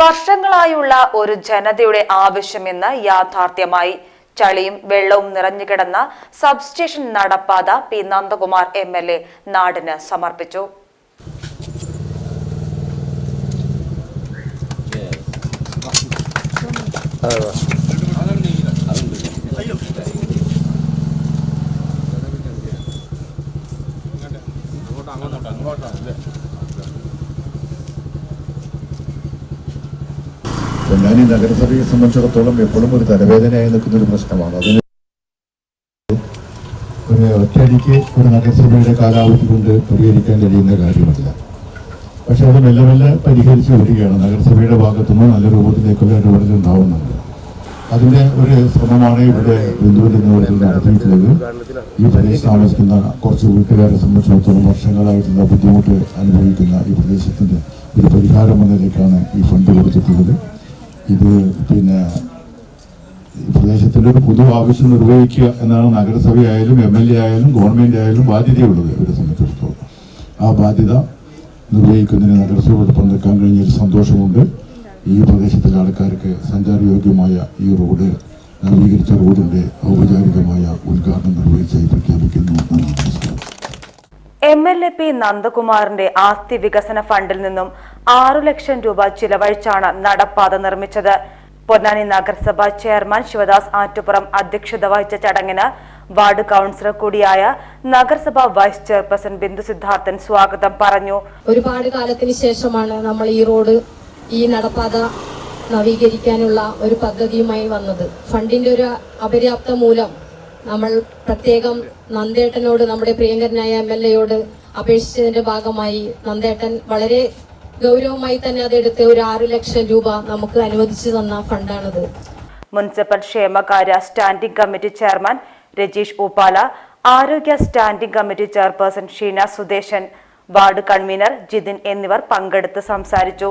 വർഷങ്ങളായുള്ള ഒരു ജനതയുടെ ആവശ്യമെന്ന് യാഥാർത്ഥ്യമായി ചളിയും വെള്ളവും നിറഞ്ഞുകിടന്ന സബ്സ്റ്റേഷൻ നടപ്പാത P Nandakumar M L A നാടിന് സമർപ്പിച്ചു. പൊന്നാനി നഗരസഭയെ സംബന്ധിച്ചിടത്തോളം എപ്പോഴും ഒരു തലവേദനയായി നിൽക്കുന്ന ഒരു പ്രശ്നമാണ്. അതിന് ഒരു ഒറ്റയടിക്ക് ഒരു നഗരസഭയുടെ കാലാവധി കൊണ്ട് പരിഹരിക്കാൻ കഴിയുന്ന കാര്യമല്ല. പക്ഷെ അത് മെല്ലെ മെല്ലെ പരിഹരിച്ചു വരികയാണ്. നഗരസഭയുടെ ഭാഗത്തുനിന്ന് നല്ല രൂപത്തിലേക്കുള്ള ഇടപെടൽ ഉണ്ടാവുന്നുണ്ട്. അതിന്റെ ഒരു ശ്രമമാണ് ഇവിടെ നേതൃത്വത്തിൽ നടത്തിയിട്ടുള്ളത് ഈ പ്രദേശത്ത് താമസിക്കുന്ന കുറച്ച് വീട്ടുകാരെ സംബന്ധിച്ചിടത്തോളം വർഷങ്ങളായിട്ടുള്ള ബുദ്ധിമുട്ട് അനുഭവിക്കുന്ന ഈ പ്രദേശത്തിന്റെ ഒരു പരിഹാരം എന്ന നിലയ്ക്കാണ് ഈ ഫണ്ട് കൊടുത്തിട്ടുള്ളത് ഇത് പിന്നെ പ്രദേശത്തിന്റെ ഒരു പൊതു ആവശ്യം നിർവഹിക്കുക എന്നാണ് നഗരസഭയായാലും എം എൽ എ ആയാലും ഗവൺമെന്റ് ആയാലും ബാധ്യതയുള്ളത് ഇവരെ സംബന്ധിച്ചിടത്തോളം. ആ ബാധ്യത നിർവഹിക്കുന്നതിന് നഗരസഭയോടൊപ്പം നിൽക്കാൻ കഴിഞ്ഞൊരു സന്തോഷമുണ്ട്. ഈ പ്രദേശത്തിലെ ആൾക്കാർക്ക് സഞ്ചാരയോഗ്യമായ ഈ റോഡ് നവീകരിച്ച റോഡിന്റെ എൽ പി നന്ദകുമാറിന്റെ ആസ്തി വികസന ഫണ്ടിൽ നിന്നും ആറു ലക്ഷം രൂപ ചിലവഴിച്ചാണ് നടപ്പാത നിർമ്മിച്ചത്. പൊന്നാനി നഗരസഭ ചെയർമാൻ ശിവദാസ് ആറ്റുപുറം അധ്യക്ഷത വഹിച്ച ചടങ്ങിന് വാർഡ് കൌൺസിലർ കൂടിയായ നഗരസഭ വൈസ് ചെയർപേഴ്സൺ ബിന്ദു സിദ്ധാർത്ഥൻ സ്വാഗതം പറഞ്ഞു. ഒരുപാട് കാലത്തിന് ശേഷമാണ് നമ്മൾ ഈ റോഡ് ഈ നടപ്പാത നവീകരിക്കാനുള്ള ഒരു പദ്ധതിയുമായി വന്നത്. ഫണ്ടിന്റെ ഒരു അപര്യാപ്ത മൂലം നമ്മൾ പ്രത്യേകം നന്ദേട്ടനോട് നമ്മുടെ പ്രിയങ്കരനായ എം എൽ എയോട് അപേക്ഷിച്ചതിന്റെ ഭാഗമായി നന്ദേട്ടൻ വളരെ ഗൗരവമായി തന്നെ അതെടുത്ത് ഒരു ആറു ലക്ഷം രൂപ നമുക്ക് അനുവദിച്ചു തന്ന ഫണ്ടാണത്. മുനിസിപ്പൽ ക്ഷേമകാര്യ standing committee chairman Rajeesh Upala ആരോഗ്യ standing committee chairperson Sheena Sudeshan ward convener Jithin എന്നിവർ പങ്കെടുത്ത് സംസാരിച്ചു.